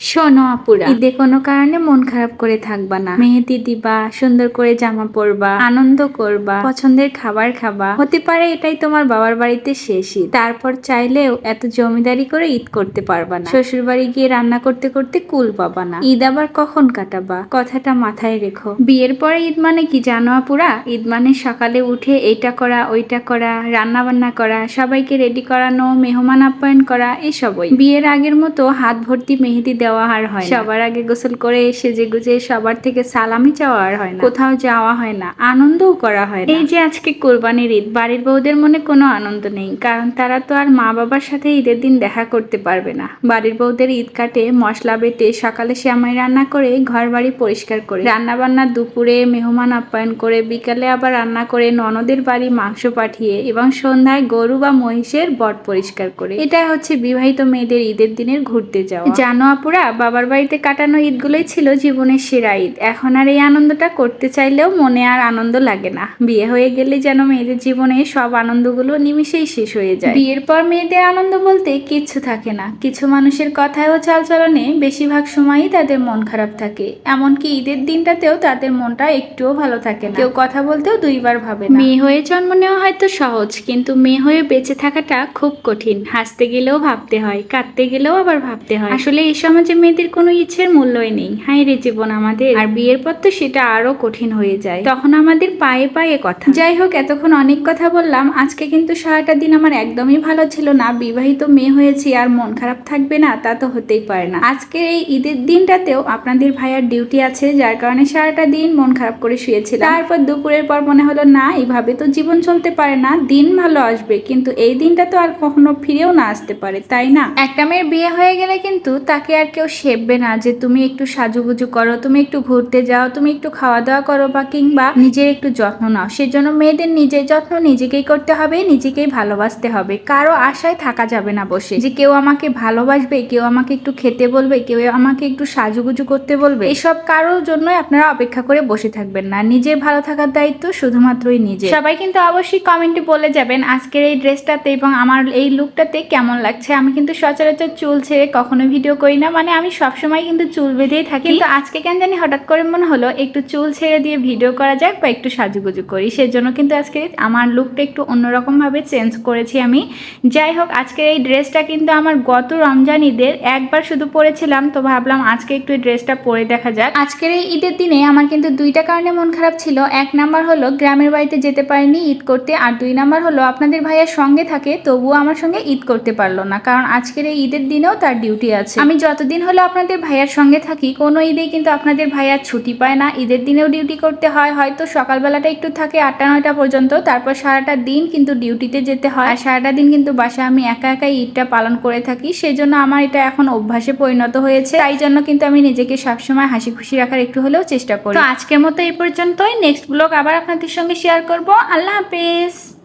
শোনো আপুরা। ঈদে কোনো কারণে মন খারাপ করে থাকবা না। মেহেদি দিবা, সুন্দর করে জামা পরবা, আনন্দ করবা, পছন্দের খাবার খাবা। হতে পারে এটাই তোমার বাবার বাড়িতে শেষ ঈদ। তারপর চাইলেও এত জমিদারি করে ঈদ করতে পারবা না। শ্বশুর বাড়ি গিয়ে রান্না করতে করতে কুল পাবা না। ঈদ আবার কখন কাটাবা? কথাটা মাথায় রেখো। বিয়ের পরে ঈদ মানে কি জানো আপুরা? ঈদ মানে সকালে উঠে এইটা করা, ওইটা করা রান্না বান্না করা, সবাইকে রেডি করানো, মেহমান আপ্যায়ন করা, এসবই। বিয়ের আগের মতো হাত ভর্তি মেহেদি দেওয়া আর হয় সবার আগে গোসল করে সেজে গুজে সবার থেকে সালামি চাওয়া আর হয় না। কোথাও যাওয়া হয় না আনন্দও করা হয় এই যে আজকে কোরবানির ঈদ বাড়ির বউদের মনে কোনো আনন্দ নেই কারণ তারা তো আর মা বাবার সাথে ঈদের দিন দেখা করতে পারবে না। বাড়ির বউদের ঈদ কাটে মশলা বেটে সকালে শ্যামাই রান্না করে ঘর বাড়ি পরিষ্কার করে। রান্না বান্না দুপুরে মেহমান আপ্যায়ন করে বিকালে আবার রান্না করে ননদের বাড়ি মাংস পাঠিয়ে এবং সন্ধ্যায় গরু বা মহিষের বট পরিষ্কার করে। এটাই হচ্ছে বিবাহিত মেয়েদের ঈদের দিনের ঘুরতে যাওয়া। জানো আপুরা বাবার বাড়িতে কাটানো ঈদগুলোই ছিল জীবনের সেরা ঈদ। এখন আর এই আনন্দটা করতে চাইলেও মনে আর আনন্দ লাগে না। বিয়ে হয়ে গেলে যেন মেয়েদের জীবনে সব আনন্দগুলো নিমিশেই শেষ হয়ে যায়। বিয়ের পর মেয়েদের আনন্দ বলতে কিচ্ছু থাকে না। কিছু মানুষের কথায় ও চালচলনে বেশিরভাগ সময়ই তাদের মন খারাপ থাকে। এমনকি ঈদের দিনটাতেও তাদের মনটা একটুও ভালো থাকে না। কেউ কথা বলতেও দুইবার ভাবে মেয়ে হয়ে জন্ম নেওয়া হয়তো সহজ, কিন্তু মেয়ে হয়ে বেঁচে থাকাটা খুব কঠিন। হাসতে গেলেও ভাবতে হয়, কাঁদতে গেলেও আবার ভাবতে হয়। আসলে এই সমাজে মেয়েদের কোনো ইচ্ছের মূল্যই নেই। হাই রে জীবন আমাদের। আর বিয়ের পর তো সেটা আরও কঠিন হয়ে যায়। তখন আমাদের পায়ে পায়ে কথা। যাই হোক, এতক্ষণ অনেক কথা বললাম। আজকে কিন্তু সারাটা দিন আমার একদমই ভালো ছিল না। বিবাহিত মেয়ে হয়েছি আর মন খারাপ থাকবে না, তা তো হতেই পারে না। আজকের এই ঈদের দিনটাতেও আপনাদের ভাইয়ার ডিউটি আছে, যার কারণে সারাটা দিন মন খারাপ করে শুয়েছিল তারপর দুপুরের পর মনে হলো, না এইভাবে তো জীবন চলতে পারে না। দিন ভালো আসবে। কিন্তু এই দিনটা তো আর কখনো ফিরেও না আসতে পারে, তাই না? একটা মেয়ের বিয়ে হয়ে গেলে কিন্তু তাকে আর কেউ সেববে না যে তুমি একটু সাজুগুজু করো, তুমি একটু ঘুরতে যাও, তুমি একটু খাওয়া দাওয়া করো বা কিংবা নিজের একটু যত্ন নাও। সেজন্য মেয়েদের নিজের যত্ন নিজেকেই করতে হবে, নিজেকেই ভালোবাসতে হবে। কারও আশায় থাকা যাবে না বসে। যে কেউ আমাকে ভালোবাসবে, কেউ আমাকে একটু খেতে বলবে, কেউ আমাকে একটু সাজুগুজু করতে বলবে, এসব কারোর জন্যই আপনারা অপেক্ষা করে বসে থাকবেন না। নিজের ভালো থাকার দায়িত্ব শুধুমাত্রই নিজে সবাই কিন্তু অবশ্যই কমেন্টে বলে যাবেন আজকের এই ড্রেসটাতে এবং আমার এই লুকটাতে কেমন লাগছে। আমি কিন্তু সচরাচর চুল ছেড়ে কখনো ভিডিও করি না। মানে আমি সবসময় কিন্তু চুল বেঁধেই থাকি। কিন্তু আজকে কেন জানি হঠাৎ করে মনে হলো, একটু চুল ছেড়ে দিয়ে ভিডিও করা যাক বা একটু সাজুগুজু করি। সেজন্য কিন্তু আজকে আমার লুকটা একটু অন্যরকম ভাবে চেঞ্জ করেছি আমি। যাই হোক, আজকের এই ড্রেসটা কিন্তু আমার গত রমজান ঈদের একবার শুধু পরেছিলাম, তো ভাবলাম আজকে একটু এই ড্রেসটা পরে দেখা যাক। আজকের এই ঈদের দিনে আমার কিন্তু দুইটা কারণে মন খারাপ ছিল। এক নাম্বার হলো গ্রামের বাড়িতে যেতে পারিনি ঈদ করতে, আর দুই নাম্বার হলো আপনাদের ভাইয়ার সঙ্গে থাকে, তবুও আমার সঙ্গে ঈদ করতে পারল না, কারণ আজকের এই ঈদের দিনেও তার ডিউটি আছে। আমি যতদিন হলো আপনাদের ভাইয়ার সঙ্গে থাকি, কোনো ঈদে কিন্তু আপনাদের ভাইয়ার ছুটি পায় না। ঈদের দিনেও ডিউটি করতে হয়, হয়তো সকালবেলাটা একটু থাকে আটটা, নয়টা পর্যন্ত, তারপর সারাটা দিন কিন্তু ডিউটিতে যেতে হয়। আর সারাটা দিন কিন্তু বাসায় আমি একা একা ঈদটা পালন করে থাকি সেই জন্য আমার এটা এখন অভ্যাসে পরিণত হয়েছে। তাই জন্য কিন্তু আমি নিজেকে সবসময় হাসি খুশি রাখার একটু হলেও চেষ্টা করি। তো আজকের মতো এই পর্যন্তই নেক্সট ব্লগ আবার আপনাদের সঙ্গে শেয়ার করব। আল্লাহ হাফেজ!